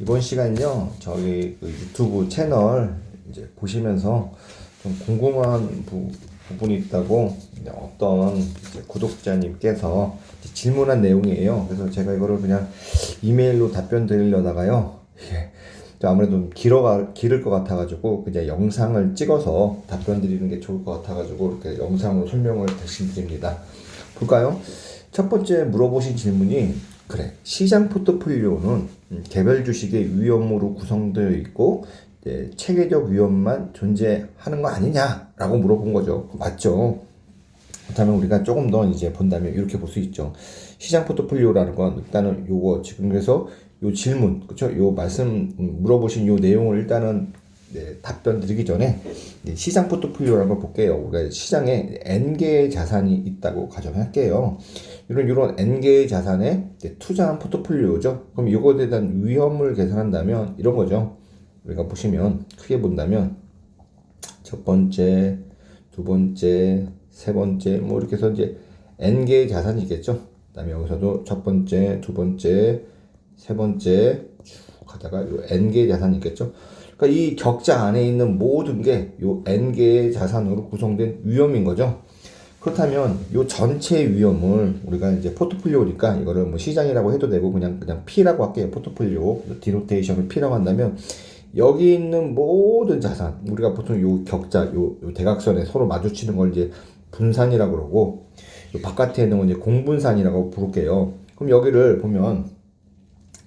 이번 시간요 저희 그 유튜브 채널 이제 보시면서 좀 궁금한 부, 부분이 있다고 어떤 구독자님께서 질문한 내용이에요. 그래서 제가 이거를 그냥 이메일로 답변 드리려다가요. 좀 아무래도 좀 길어가 길을 것 같아가지고 그냥 영상을 찍어서 답변 드리는 게 좋을 것 같아가지고 이렇게 영상으로 설명을 대신 드립니다. 볼까요? 첫 번째 물어보신 질문이 그래 시장 포트폴리오는 음, 개별 주식의 위험으로 구성되어 있고 이제 체계적 위험만 존재하는 거 아니냐라고 물어본 거죠. 맞죠? 그렇다면 우리가 조금 더 이제 본다면 이렇게 볼 수 있죠. 시장 포트폴리오라는 건 일단은 요거 지금 그래서 요 질문 그쵸? 요 말씀 음, 물어보신 요 내용을 일단은 네, 답변 드리기 전에 네, 시장 포트폴리오라는 걸 볼게요. 우리가 시장에 n 개의 자산이 있다고 가정할게요. 이런 이런 n 개의 자산에 투자한 포트폴리오죠. 그럼 이거에 대한 위험을 계산한다면 이런 거죠. 우리가 보시면 크게 본다면 첫 번째, 두 번째, 세 번째 뭐 이렇게 해서 이제 n 개의 자산이 있겠죠. 그다음에 여기서도 첫 번째, 두 번째, 세 번째 쭉 가다가 요 n 개의 자산이 있겠죠. 그러니까 이 격자 안에 있는 모든 게 요 n 개의 자산으로 구성된 위험인 거죠. 그렇다면 요 전체 위험을 우리가 이제 포트폴리오니까 이거를 뭐 시장이라고 해도 되고 그냥 그냥 P라고 할게요. 포트폴리오 디노테이션을 P라고 한다면 여기 있는 모든 자산 우리가 보통 요 격자 요, 요 대각선에 서로 마주치는 걸 이제 분산이라고 그러고 요 바깥에 있는 건 이제 공분산이라고 부를게요. 그럼 여기를 보면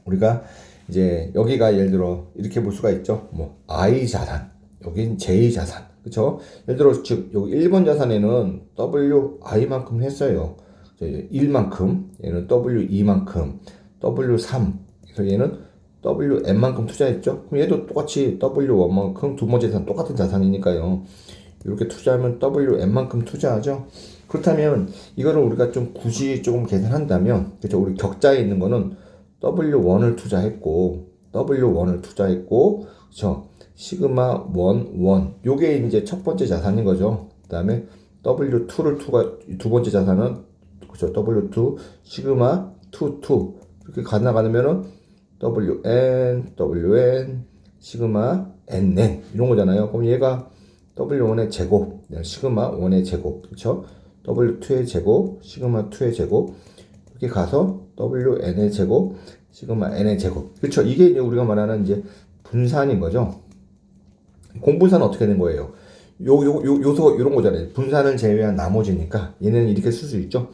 우리가 이제 여기가 예를 들어 이렇게 볼 수가 있죠. 뭐 I 자산, 여긴 J 자산, 그렇죠? 예를 들어 즉 여기 1번 자산에는 W I만큼 했어요. 1만큼, 얘는 W 2만큼, W 3, 그래서 얘는 W M만큼 투자했죠. 그럼 얘도 똑같이 W 1만큼 두 번째 자산 똑같은 자산이니까요. 이렇게 투자하면 W M만큼 투자하죠. 그렇다면 이거를 우리가 좀 굳이 조금 계산한다면 그렇죠. 우리 격자에 있는 거는 W1을 투자했고 W1을 투자했고 그렇죠. 시그마 1 1 요게 이제 첫 번째 자산인 거죠. 그 다음에 W2를 투가 두 번째 자산은 그렇죠. W2 시그마 2 2 이렇게 가나 가면은 WN WN 시그마 NN 이런 거잖아요. 그럼 얘가 W1의 제곱 시그마 1의 제곱 그렇죠. W2의 제곱 시그마 2의 제곱 이렇게 가서 WN의 제곱, 시그마 N의 제곱. 그렇죠. 이게 이제 우리가 말하는 이제 분산인 거죠. 공분산은 어떻게 된 거예요? 요, 요, 요, 요소, 요런 거잖아요. 분산을 제외한 나머지니까 얘는 이렇게 쓸 수 있죠.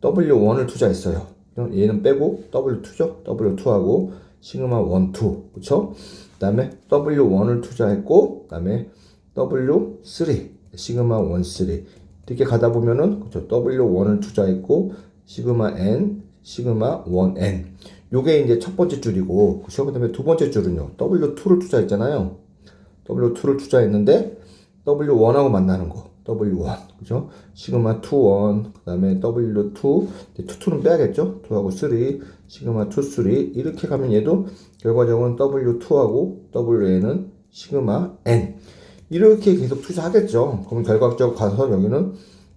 W1을 투자했어요. 그럼 얘는 빼고 W2죠. W2하고 시그마 1, 2. 그쵸? 그 다음에 W1을 투자했고, 그 다음에 W3, 시그마 1, 3. 이렇게 가다 보면은, 그쵸? W1을 투자했고, 시그마 n, 시그마 1n. 요게 이제 첫 번째 줄이고, 그쵸? 그 다음에 두 번째 줄은요, W2를 투자했잖아요. W2를 투자했는데, W1하고 만나는 거. W1. 그죠? 시그마 2, 1. 그 다음에 W2. 2, 2는 빼야겠죠? 2하고 3. 시그마 2, 3. 이렇게 가면 얘도 결과적으로는 W2하고 WN은 시그마 N. 이렇게 계속 투자하겠죠. 그럼 결과적으로 가서 여기는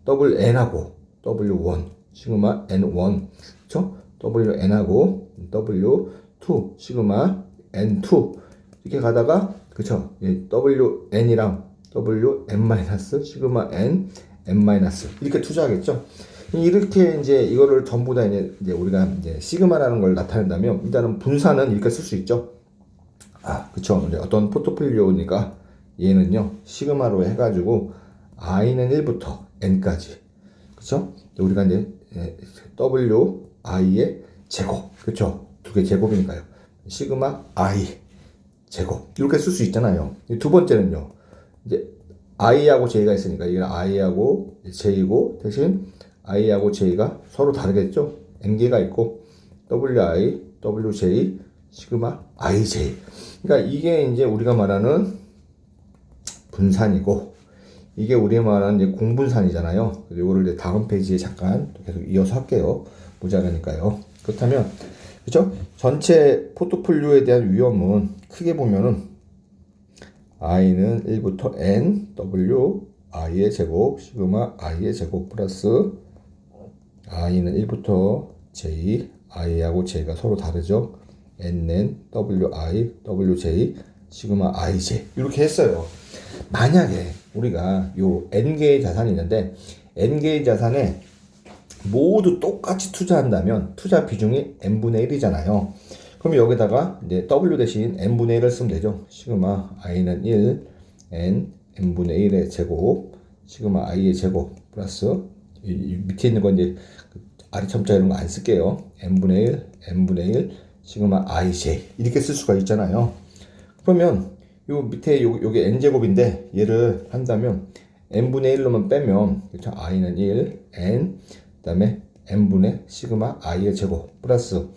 WN하고 W1. 시그마 N1 그쵸? WN하고 W2 시그마 N2 이렇게 가다가 그쵸? 예, WN이랑 WN- 시그마 N N- 이렇게 투자하겠죠? 이렇게 이제 이거를 전부 다 이제, 이제 우리가 이제 시그마라는 걸 나타낸다면 일단은 분산은 이렇게 쓸 수 있죠. 아, 그쵸. 이제 어떤 포트폴리오니까 얘는요, 시그마로 해가지고 I는 1부터 N까지. 그쵸? 우리가 이제 예, W I의 제곱. 그쵸? 두 개 제곱이니까요. 시그마 I 제곱. 이렇게 쓸 수 있잖아요. 이두 번째는요. 이제 I하고 J가 있으니까 이게 I하고 J고 대신 I하고 J가 서로 다르겠죠? N개가 있고 WI, WJ, 시그마 IJ. 그러니까 이게 이제 우리가 말하는 분산이고 이게 우리 말하는 이제 공분산이잖아요. 이거를 이제 다음 페이지에 잠깐 계속 이어서 할게요. 모자라니까요. 그렇다면 그렇죠? 전체 포트폴리오에 대한 위험은 크게 보면은 i는 1부터 n, w, i의 제곱, 시그마 i의 제곱 플러스 i는 1부터 j, i하고 j가 서로 다르죠. NN, WI, WJ, 시그마 IJ 이렇게 했어요. 만약에 우리가 요 N개의 자산이 있는데 N개의 자산에 모두 똑같이 투자한다면 투자 비중이 n분의 1이잖아요. 그럼 여기다가 이제 w 대신 n분의 1을 쓰면 되죠. 시그마 i는 1, n n분의 1의 제곱, 시그마 i의 제곱 플러스 이, 이 밑에 있는 건 이제 그 아래 첨자 이런 거 안 쓸게요. n분의 1, n분의 1, 시그마 ij 이렇게 쓸 수가 있잖아요. 그러면 요 밑에 요 요게 n 제곱인데 얘를 한다면 n분의 1로만 빼면 그렇죠? i는 1, n 그다음에 n분의 시그마 i의 제곱 플러스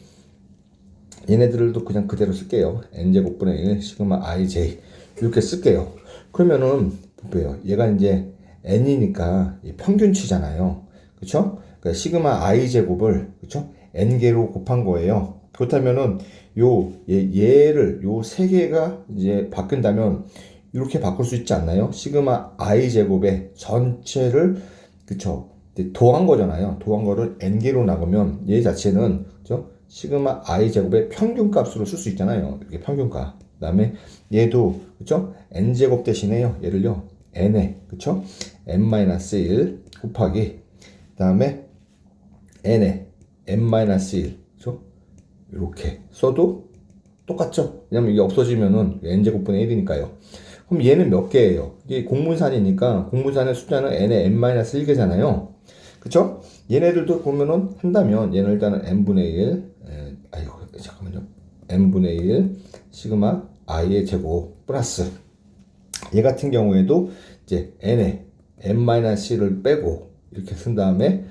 얘네들도 그냥 그대로 쓸게요. n제곱분의 1 시그마 ij 이렇게 쓸게요. 그러면은 보세요. 얘가 이제 n이니까 평균치잖아요. 그렇죠? 그러니까 시그마 i 제곱을 그렇죠? n 개로 곱한 거예요. 그렇다면은 요 얘, 얘를 요 세 개가 이제 바뀐다면 이렇게 바꿀 수 있지 않나요? 시그마 i 제곱의 전체를 그쵸 더한 거잖아요. 더한 거를 n 개로 나누면 얘 자체는 그죠? 시그마 i 제곱의 평균값으로 쓸 수 있잖아요. 이렇게 평균값. 그다음에 얘도 그죠? n 제곱 대신에요. 얘를요 n에 그쵸? n-1 곱하기 그다음에 n에 n-1 그죠? 이렇게 써도 똑같죠? 왜냐면 이게 없어지면은 n제곱분의 1이니까요. 그럼 얘는 몇 개예요? 이게 공분산이니까 공분산의 숫자는 n의 n-1개잖아요. 그쵸? 얘네들도 보면은 한다면 얘는 일단은 n분의 1 에, 아이고 잠깐만요. n분의 1 시그마 i의 제곱 플러스. 얘 같은 경우에도 이제 n에 n-1을 빼고 이렇게 쓴 다음에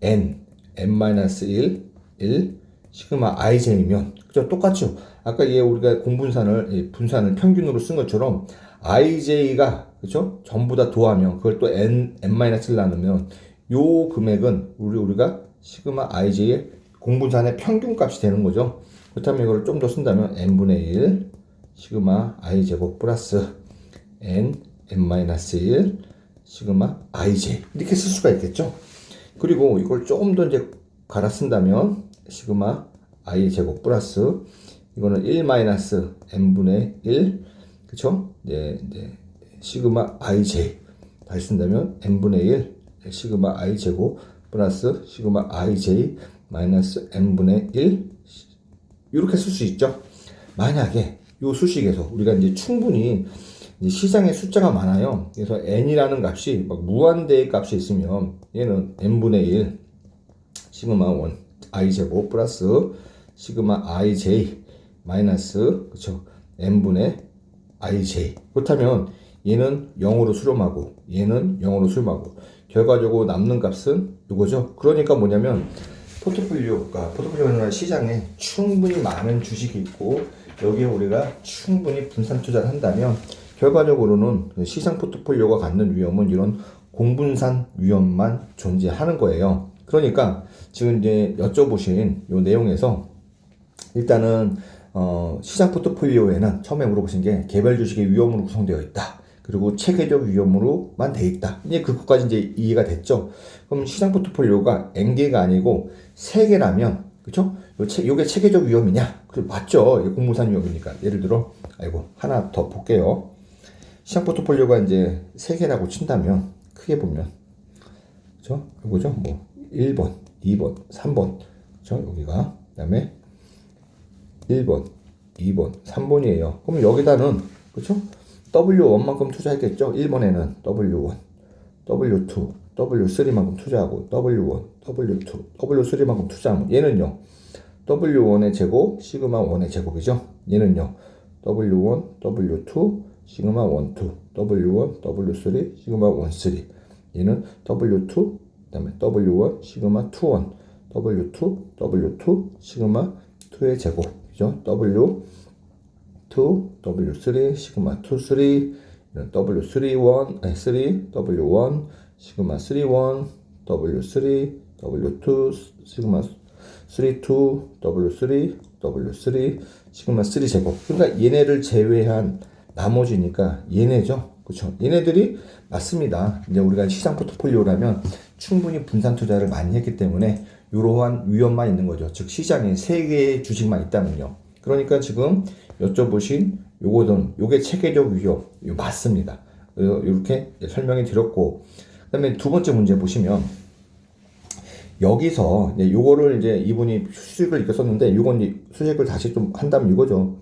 n n-1 1 시그마 ij면. 그죠 똑같죠? 아까 얘 우리가 공분산을 분산을 평균으로 쓴 것처럼 ij가 그죠 전부 다 도하면 그걸 또 n n-1 나누면 요 금액은 우리 우리가 시그마 ij의 공분산의 평균값이 되는 거죠. 그렇다면 이걸 좀 더 쓴다면 n분의 1 시그마 i 제곱 플러스 n n-1 시그마 ij 이렇게 쓸 수가 있겠죠. 그리고 이걸 조금 더 이제 갈아 쓴다면 시그마 i 제곱 플러스 이거는 1 마이너스 n분의 1 그쵸? 이제, 이제 시그마 ij 다시 쓴다면 n분의 1 시그마 i 제곱 플러스 시그마 ij 마이너스 n분의 1 이렇게 쓸 수 있죠. 만약에 이 수식에서 우리가 이제 충분히 이제 시장에 숫자가 많아요. 그래서 n이라는 값이 막 무한대의 값이 있으면 얘는 n분의 1 시그마 1 i 제곱 플러스 시그마 ij 마이너스 그쵸 n분의 ij 그렇다면 얘는 0으로 수렴하고 얘는 0으로 수렴하고 결과적으로 남는 값은 이거죠. 그러니까 뭐냐면 포트폴리오가 포트폴리오는 시장에 충분히 많은 주식이 있고 여기에 우리가 충분히 분산 투자를 한다면 결과적으로는 그 시장 포트폴리오가 갖는 위험은 이런 공분산 위험만 존재하는 거예요. 그러니까 지금 이제 여쭤보신 이 내용에서 일단은 어, 시장 포트폴리오에는 처음에 물어보신 게 개별 주식의 위험으로 구성되어 있다. 그리고 체계적 위험으로만 돼 있다. 이제 그것까지 이제 이해가 됐죠. 그럼 시장 포트폴리오가 N개가 아니고 3개라면, 그쵸? 요 체, 요게 체계적 위험이냐? 그 맞죠. 공무산 위험이니까. 예를 들어, 아이고, 하나 더 볼게요. 시장 포트폴리오가 이제 3개라고 친다면, 크게 보면, 그쵸? 요거죠? 뭐, 1번, 2번, 3번. 그쵸? 여기가. 그 다음에 1번, 2번, 3번이에요. 그럼 여기다는, 그쵸? W1만큼 투자했겠죠? 1번에는 W1, W2, W3만큼 투자하고 W1, W2, W3만큼 투자하면 얘는요. W1의 제곱, 시그마 1의 제곱이죠. 얘는요. W1, W2, 시그마 1, 2, W1, W3, 시그마 1, 3. 얘는 W2, 그다음에 W1, 시그마 2, 1, W2, W2, 시그마 2의 제곱이죠. W 2, W3, 시그마 2, 3, 이런 W3, 1, 아니 3, W1, 시그마 3, 1, W3, W2, 시그마 3, 2, W3, W3, 시그마 3 제곱. 그러니까 얘네를 제외한 나머지니까 얘네죠. 그렇죠? 얘네들이 맞습니다. 이제 우리가 시장 포트폴리오라면 충분히 분산 투자를 많이 했기 때문에 이러한 위험만 있는 거죠. 즉 시장에 세 개의 주식만 있다면요. 그러니까 지금 여쭤보신 요거는 요게 체계적 위험 요 맞습니다. 이렇게 설명이 드렸고 그다음에 두 번째 문제 보시면 여기서 이제 요거를 이제 이분이 수식을 이렇게 썼는데 요건 이제 수식을 다시 좀 한다면 이거죠.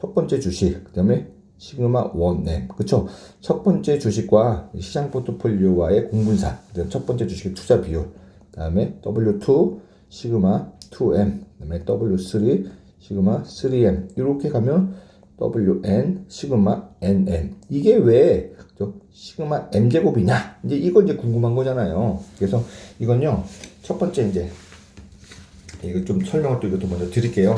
첫 번째 주식 그다음에 시그마 원엠 그쵸? 첫 번째 주식과 시장 포트폴리오와의 공분산 그다음 첫 번째 주식의 투자 비율 그다음에 W2 시그마 2M 그다음에 W3 시그마 3M 이렇게 가면 WN 시그마 NN 이게 왜 그죠? 시그마 M 제곱이냐 이제 이거 이제 궁금한 거잖아요. 그래서 이건요 첫 번째 이제 이거 좀 설명을 또 이것도 먼저 드릴게요.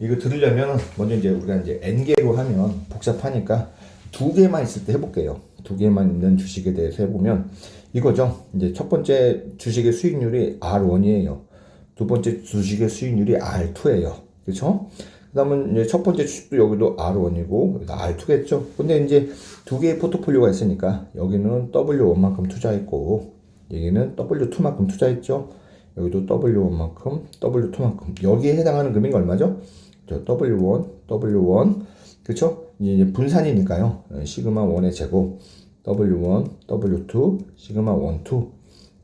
이거 들으려면 먼저 이제 우리가 이제 n 개로 하면 복잡하니까 두 개만 있을 때 해볼게요. 두 개만 있는 주식에 대해서 해보면 이거죠. 이제 첫 번째 주식의 수익률이 R1이에요. 두 번째 주식의 수익률이 R2예요. 그렇죠? 그다음은 이제 첫 번째 주식도 여기도 R1이고 여기도 R2겠죠. 근데 이제 두 개의 포트폴리오가 있으니까 여기는 W1만큼 투자했고 여기는 W2만큼 투자했죠. 여기도 W1만큼 W2만큼 여기에 해당하는 금액이 얼마죠? 저 W1, W1 그렇죠? 이제 분산이니까요. 시그마 1의 제곱 W1, W2, 시그마 1, 2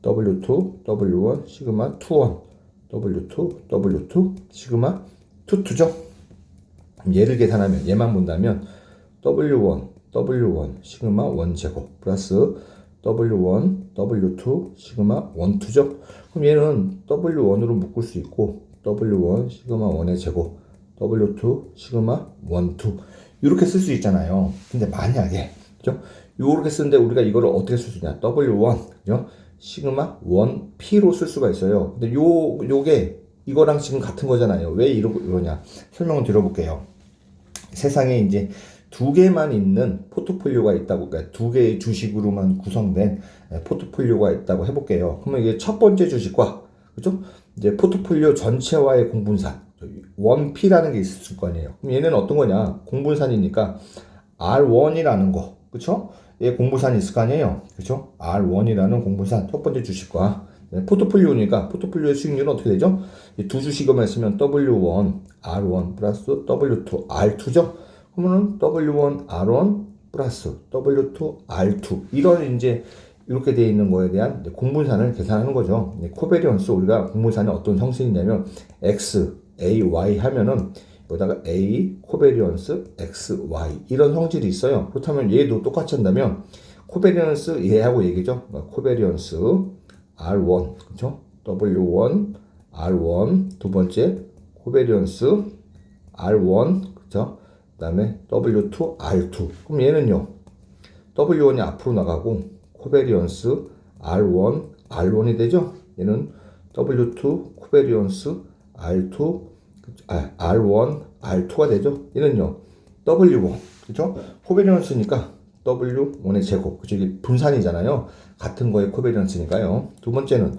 W2, W1, 시그마 2, 1 W2, W2, 시그마 2, 2죠? 얘를 계산하면 얘만 본다면 W1, W1, 시그마 1 제곱 플러스 W1, W2, 시그마 1, 2죠? 그럼 얘는 W1으로 묶을 수 있고 W1, 시그마 1의 제곱 W2, 시그마 1, 2 이렇게 쓸 수 있잖아요. 근데 만약에 그죠? 요렇게 쓰는데 우리가 이거를 어떻게 쓸 수 있냐? W1, 그죠? 시그마 1P로 쓸 수가 있어요. 근데 요 요게 이거랑 지금 같은 거잖아요. 왜 이러, 이러냐? 설명을 드려볼게요. 세상에 이제 두 개만 있는 포트폴리오가 있다고, 그러니까 두 개의 주식으로만 구성된 포트폴리오가 있다고 해볼게요. 그러면 이게 첫 번째 주식과, 그죠? 이제 포트폴리오 전체와의 공분산, 1P라는 게 있을 거 아니에요. 그럼 얘는 어떤 거냐? 공분산이니까 R1이라는 거, 그쵸? 얘 공분산이 있을 거 아니에요. 그쵸? R1이라는 공분산, 첫 번째 주식과 네, 포트폴리오니까 포트폴리오의 수익률은 어떻게 되죠? 두 주식만 있으면 W1, R1 플러스 W2, R2죠? 그러면은 W1, R1 플러스 W2, R2 이런 이제 이렇게 되어 있는 거에 대한 공분산을 계산하는 거죠. 코베리언스 우리가 공분산이 어떤 형식이냐면 X, A, Y 하면은 여기다가 A, 코베리언스, X, Y 이런 성질이 있어요. 그렇다면 얘도 똑같이 한다면 코베리언스 얘하고 얘기죠. 코베리언스 R1 그렇죠? W1 R1 두 번째 코베리언스 R1 그렇죠? 그다음에 W2 R2 그럼 얘는요. W1이 앞으로 나가고 코베리언스 R1 R1이 되죠? 얘는 W2 코베리언스 R2 아, R1 R2가 되죠? 얘는요. W1 그렇죠? 코베리언스니까 W1의 제곱 그죠? 이게 분산이잖아요. 같은 거에 코베리언스니까요. 두 번째는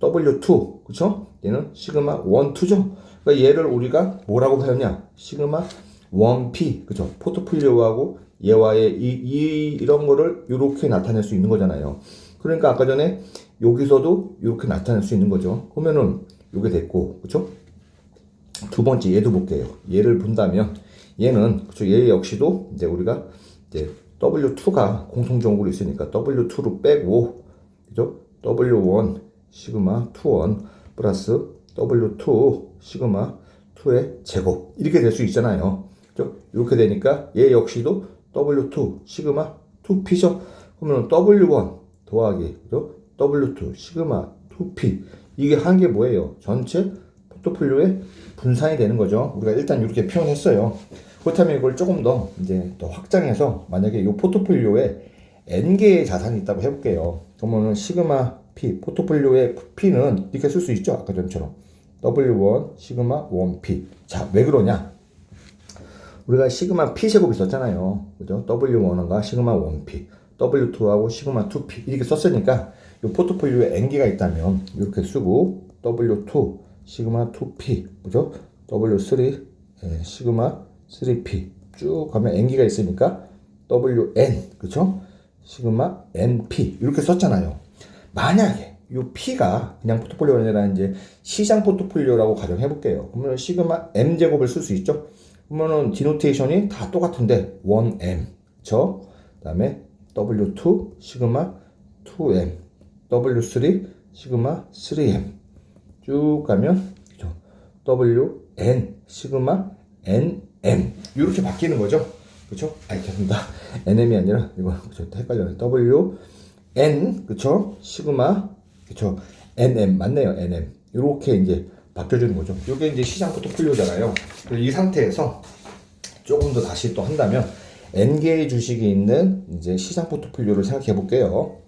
W2 그렇죠? 얘는 시그마 1, 2죠. 그러니까 얘를 우리가 뭐라고 배웠냐? 시그마 1P 그죠? 포트폴리오하고 얘와의 이, 이 이런 거를 이렇게 나타낼 수 있는 거잖아요. 그러니까 아까 전에 여기서도 이렇게 나타낼 수 있는 거죠. 그러면은 이게 됐고 그렇죠? 두 번째 얘도 볼게요. 얘를 본다면 얘는 그렇죠? 얘 역시도 이제 우리가 이제 W2가 공통적으로 있으니까 W2로 빼고 그죠? W1 시그마 2원 플러스 W2 시그마 2의 제곱 이렇게 될 수 있잖아요. 그죠? 이렇게 되니까 얘 역시도 W2 시그마 2P죠. 그러면 W1 더하기 그죠? W2 시그마 2P 이게 한 게 뭐예요? 전체 포트폴리오의 분산이 되는 거죠. 우리가 일단 이렇게 표현했어요. 그렇다면 이걸 조금 더 이제 더 확장해서 만약에 이 포트폴리오에 n 개의 자산이 있다고 해볼게요. 그러면은 시그마 P 포트폴리오의 P는 이렇게 쓸 수 있죠. 아까 전처럼 W1 시그마 1P. 자, 왜 그러냐? 우리가 시그마 P 제곱 있었잖아요. 그죠? W1과 시그마 1P, W2하고 시그마 2P 이렇게 썼으니까 이 포트폴리오에 n 개가 있다면 이렇게 쓰고 W2 시그마 2P 그죠? W3 예, 시그마 3P 쭉 가면 n기가 있으니까 WN 그쵸? 시그마 NP 이렇게 썼잖아요. 만약에 이 P가 그냥 포트폴리오가 아니라 이제 시장 포트폴리오라고 가정해 볼게요. 그러면 시그마 M 제곱을 쓸 수 있죠. 그러면은 디노테이션이 다 똑같은데 1m 저 그다음에 W2 시그마 2m W3 시그마 3m 쭉 가면 그죠? WN 시그마 NM 이렇게 바뀌는 거죠. 그렇죠? 아니 죄송합니다. NM이 아니라 이거 저 헷갈려요. WN 그렇죠? 시그마 그렇죠? NM 맞네요. NM 이렇게 이제 바뀌어주는 거죠. 이게 이제 시장 포트폴리오잖아요. 이 상태에서 조금 더 다시 또 한다면 N개의 주식이 있는 이제 시장 포트폴리오를 생각해 볼게요.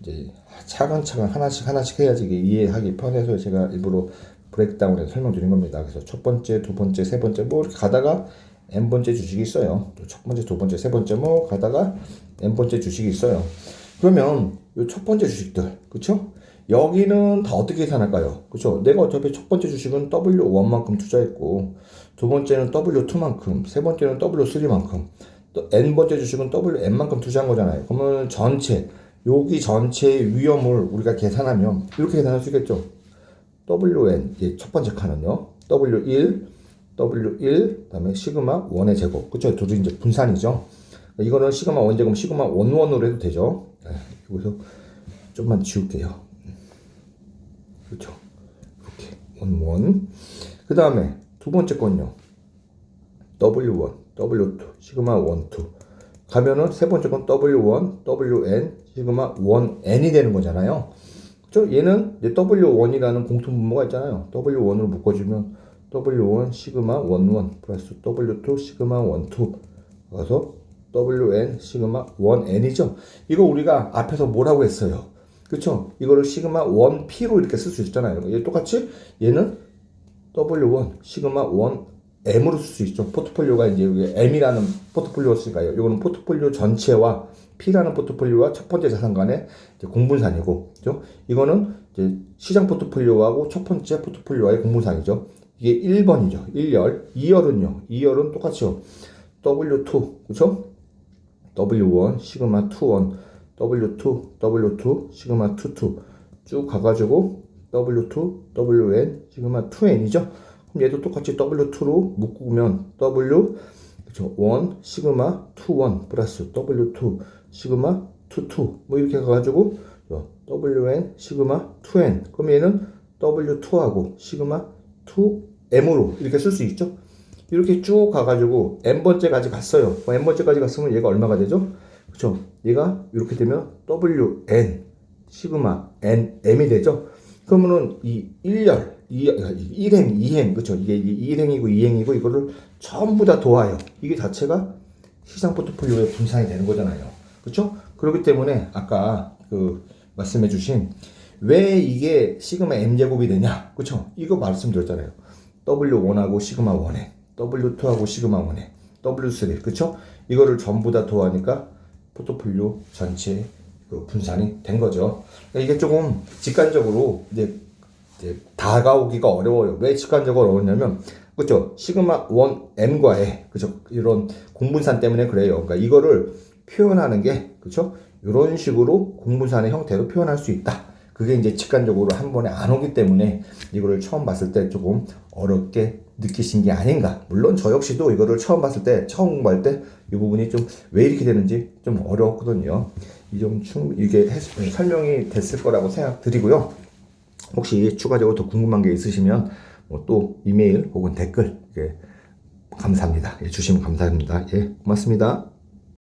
이제 차근차근 하나씩 하나씩 해야지 이해하기 편해서 제가 일부러 브레이크다운해서 설명드린 겁니다. 그래서 첫 번째, 두 번째, 세 번째 뭐 이렇게 가다가 n 번째 주식이 있어요. 또첫 번째, 두 번째, 세 번째 뭐 가다가 n 번째 주식이 있어요. 그러면 이 첫 번째 주식들, 그렇죠? 여기는 다 어떻게 계산할까요? 그렇죠? 내가 어차피 첫 번째 주식은 W1만큼 투자했고 두 번째는 W2만큼, 세 번째는 W3만큼, 또 n 번째 주식은 WN만큼 투자한 거잖아요. 그러면 전체 여기 전체의 위험을 우리가 계산하면 이렇게 계산할 수 있겠죠. WN 첫 번째 칸은요. W1, W1, 그다음에 시그마 1의 제곱. 그렇죠? 둘이 이제 분산이죠. 이거는 시그마 1 제곱, 시그마 1, 1으로 해도 되죠. 네, 여기서 좀만 지울게요. 그렇죠. 이렇게 1, 1. 그 다음에 두 번째 건요. W1, W2, 시그마 1, 2. 가면은 세 번째 건 W1, WN, 시그마 1N이 되는 거잖아요. 그죠? 얘는 이제 W1이라는 공통 분모가 있잖아요. W1으로 묶어주면 W1 시그마 11 플러스 W2 시그마 12 그래서 WN 시그마 1N이죠. 이거 우리가 앞에서 뭐라고 했어요? 그쵸? 이거를 시그마 1P로 이렇게 쓸 수 있잖아요. 얘 똑같이 얘는 W1 시그마 1 M으로 쓸 수 있죠. 포트폴리오가 이제 여기 M이라는 포트폴리오였으니까요. 이거는 포트폴리오 전체와 P라는 포트폴리오와 첫 번째 자산 간의 공분산이고, 그죠? 이거는 이제 시장 포트폴리오하고 첫 번째 포트폴리오와의 공분산이죠. 이게 1번이죠. 1열. 2열은요. 2열은 똑같죠. W2, 그죠? W1, 시그마 21, W2, W2, 시그마 22. 쭉 가가지고 W2, WN, 시그마 2N이죠. 그럼 얘도 똑같이 W2로 묶으면 W 그렇죠. 1 시그마 2 1 플러스 W2 시그마 2 2. 뭐 이렇게 가가지고 WN 시그마 2N. 그럼 얘는 W2하고 시그마 2M으로 이렇게 쓸 수 있죠. 이렇게 쭉 가가지고 N번째까지 갔어요. 뭐 N번째까지 갔으면 얘가 얼마가 되죠? 그렇죠. 얘가 이렇게 되면 WN 시그마 NM이 되죠. 그러면은 이 1열, 1행, 2행, 그쵸? 이게 1행이고 2행이고 이거를 전부 다 도와요. 이게 자체가 시장 포트폴리오의 분산이 되는 거잖아요. 그쵸? 그렇기 때문에 아까 그 말씀해 주신 왜 이게 시그마 m제곱이 되냐? 그쵸? 이거 말씀드렸잖아요. W1하고 시그마 1에, W2하고 시그마 1에, W3, 그쵸? 이거를 전부 다 도와니까 포트폴리오 전체 그 분산이 된 거죠. 그러니까 이게 조금 직관적으로 이제, 이제 다가오기가 어려워요. 왜 직관적으로 어렵냐면 그죠? 시그마 1 m과의 그죠? 이런 공분산 때문에 그래요. 그러니까 이거를 표현하는 게 그죠? 이런 식으로 공분산의 형태로 표현할 수 있다. 그게 이제 직관적으로 한 번에 안 오기 때문에 이거를 처음 봤을 때 조금 어렵게 느끼신 게 아닌가. 물론 저 역시도 이거를 처음 봤을 때, 처음 공부할 때 이 부분이 좀 왜 이렇게 되는지 좀 어려웠거든요. 이좀 충, 이게 해, 설명이 됐을 거라고 생각드리고요. 혹시 추가적으로 더 궁금한 게 있으시면 뭐 또 이메일 혹은 댓글 예, 감사합니다. 예, 주시면 감사합니다. 예, 고맙습니다.